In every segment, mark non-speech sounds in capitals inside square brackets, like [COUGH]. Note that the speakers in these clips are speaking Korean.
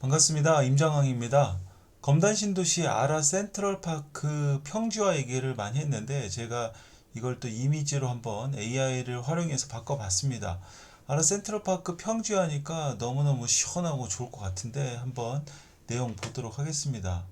반갑습니다. 임장항입니다. 검단 신도시 아라 센트럴파크 평지화 얘기를 많이 했는데 제가 이걸 또 이미지로 한번 AI를 활용해서 바꿔봤습니다. 아라 센트럴파크 평지화니까 너무너무 시원하고 좋을 것 같은데 한번 내용 보도록 하겠습니다.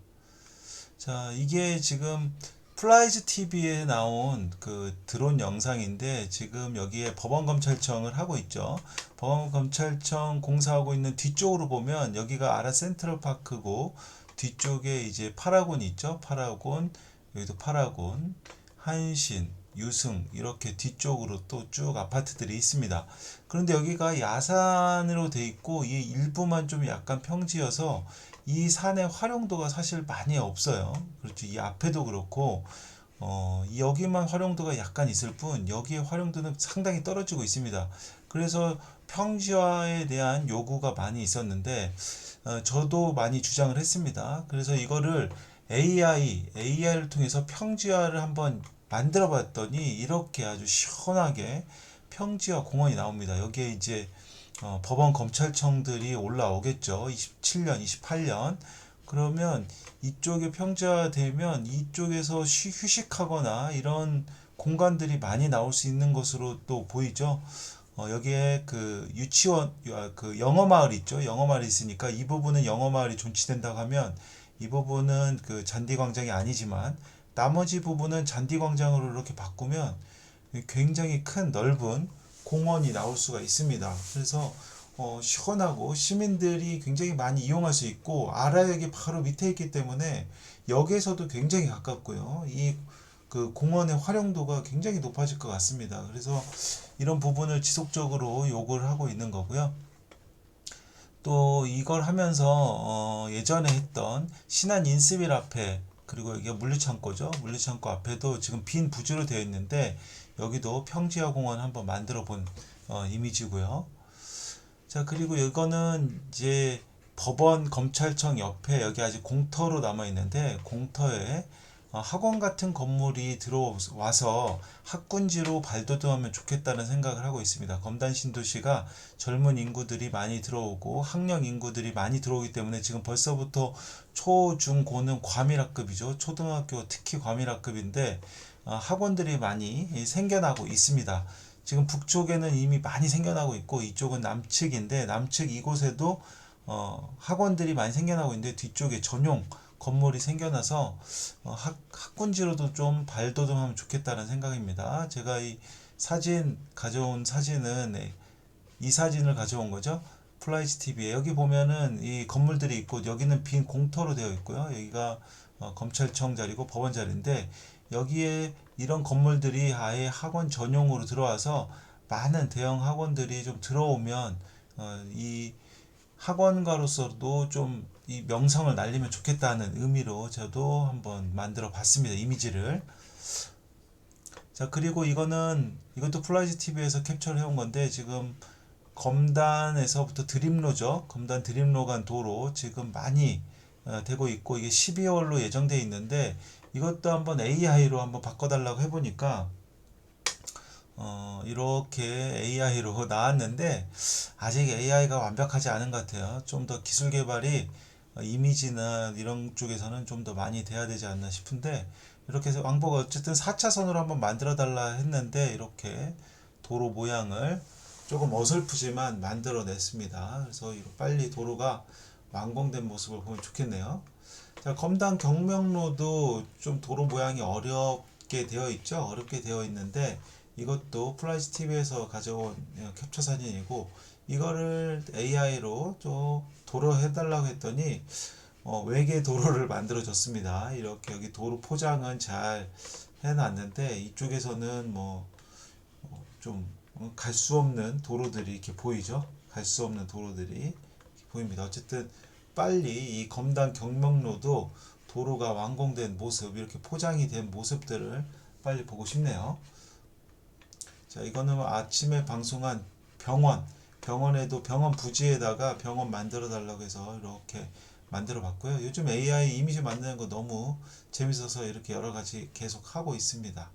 자, 이게 지금 플라이즈 TV에 나온 그 드론 영상인데 지금 여기에 법원검찰청을 하고 있죠. 법원검찰청 공사하고 있는 뒤쪽으로 보면 여기가 아라 센트럴파크고 뒤쪽에 이제 파라곤 있죠. 파라곤 여기도 파라곤 한신 유승 이렇게 뒤쪽으로 또 쭉 아파트들이 있습니다. 그런데 여기가 야산으로 돼 있고 이 일부만 좀 약간 평지여서 이 산의 활용도가 사실 많이 없어요. 그렇죠. 이 앞에도 그렇고 어, 이 여기만 활용도가 약간 있을 뿐 여기의 활용도는 상당히 떨어지고 있습니다. 그래서 평지화에 대한 요구가 많이 있었는데 어, 저도 많이 주장을 했습니다. 그래서 이거를 AI, AI를 통해서 평지화를 한번 만들어 봤더니 이렇게 아주 시원하게 평지화 공원이 나옵니다. 여기에 이제 어, 법원 검찰청들이 올라오겠죠. 27년, 28년. 그러면 이쪽에 평지화되면 이쪽에서 쉬- 휴식하거나 이런 공간들이 많이 나올 수 있는 것으로 또 보이죠. 어, 여기에 그 유치원, 아, 그 영어 마을 있죠. 영어 마을이 있으니까 이 부분은 영어 마을이 존치된다고 하면 이 부분은 그 잔디 광장이 아니지만 나머지 부분은 잔디 광장으로 이렇게 바꾸면 굉장히 큰 넓은 공원이 나올 수가 있습니다. 그래서 어, 시원하고 시민들이 굉장히 많이 이용할 수 있고 아라역이 바로 밑에 있기 때문에 역에서도 굉장히 가깝고요. 이 그 공원의 활용도가 굉장히 높아질 것 같습니다. 그래서 이런 부분을 지속적으로 요구를 하고 있는 거고요. 또 이걸 하면서 어, 예전에 했던 신안 인스빌 앞에 그리고 여기가 물류창고죠. 물류창고 앞에도 지금 빈 부지로 되어 있는데 여기도 평지화 공원 한번 만들어 본 어, 이미지고요. 자, 그리고 이거는 이제 법원 검찰청 옆에 여기 아직 공터로 남아 있는데 공터에 어, 학원 같은 건물이 들어와서 학군지로 발돋움하면 좋겠다는 생각을 하고 있습니다. 검단 신도시가 젊은 인구들이 많이 들어오고 학령 인구들이 많이 들어오기 때문에 지금 벌써부터 초, 중, 고는 과밀학급이죠. 초등학교 특히 과밀학급인데 어, 학원들이 많이 생겨나고 있습니다. 지금 북쪽에는 이미 많이 생겨나고 있고 이쪽은 남측인데 남측 이곳에도 어, 학원들이 많이 생겨나고 있는데 뒤쪽에 전용 건물이 생겨나서 어, 학, 학군지로도 좀 발돋움하면 좋겠다는 생각입니다. 제가 이 사진 가져온 사진은 네, 이 사진을 가져온 거죠. 플라이즈 TV에 여기 보면은 이 건물들이 있고 여기는 빈 공터로 되어 있고요. 여기가 어, 검찰청 자리고 법원 자리인데 여기에 이런 건물들이 아예 학원 전용으로 들어와서 많은 대형 학원들이 좀 들어오면 어, 이 학원가로서도 좀 이 명성을 날리면 좋겠다는 의미로 저도 한번 만들어 봤습니다. 이미지를. 자, 그리고 이거는 이것도 플라이즈 TV에서 캡처를 해온 건데 지금 검단에서부터 드림로죠. 검단 드림로 간 도로 지금 많이 어, 되고 있고 이게 12월로 예정돼 있는데 이것도 한번 AI로 한번 바꿔달라고 해보니까 어, 이렇게 AI로 [LAUGHS] 나왔는데 아직 AI가 완벽하지 않은 것 같아요. 좀 더 기술 개발이 어, 이미지나 이런 쪽에서는 좀 더 많이 돼야 되지 않나 싶은데 이렇게 해서 왕복 어쨌든 4차선으로 한번 만들어 달라 했는데 이렇게 도로 모양을 조금 어설프지만 만들어 냈습니다. 그래서 빨리 도로가 완공된 모습을 보면 좋겠네요. 자, 검단 경명로도 좀 도로 모양이 어렵게 되어 있죠. 어렵게 되어 있는데 이것도 플라이즈 TV에서 가져온 어, 캡처 사진이고 이거를 AI로 좀 도로 해달라고 했더니 어, 외계 도로를 [LAUGHS] 만들어 줬습니다. 이렇게 여기 도로 포장은 잘 해놨는데 이쪽에서는 뭐좀 갈 수 없는 도로들이 이렇게 보이죠. 갈 수 없는 도로들이 보입니다. 어쨌든 빨리 이 검단 경명로도 도로가 완공된 모습 이렇게 포장이 된 모습들을 빨리 보고 싶네요. 자, 이거는 아침에 방송한 병원, 병원에도 병원 부지에다가 병원 만들어 달라고 해서 이렇게 만들어 봤고요. 요즘 AI 이미지 만드는 거 너무 재밌어서 이렇게 여러 가지 계속 하고 있습니다.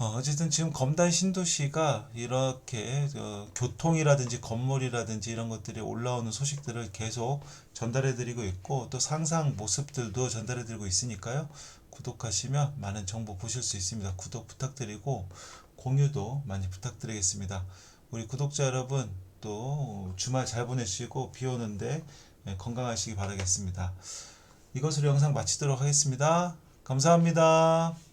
어, 어쨌든 지금 검단 신도시가 이렇게 어, 교통이라든지 건물이라든지 이런 것들이 올라오는 소식들을 계속 전달해 드리고 있고 또 상상 모습들도 전달해 드리고 있으니까요. 구독하시면 많은 정보 보실 수 있습니다. 구독 부탁드리고 공유도 많이 부탁드리겠습니다. 우리 구독자 여러분 또 주말 잘 보내시고 비 오는데 예, 건강하시기 바라겠습니다. 이것으로 영상 마치도록 하겠습니다. 감사합니다.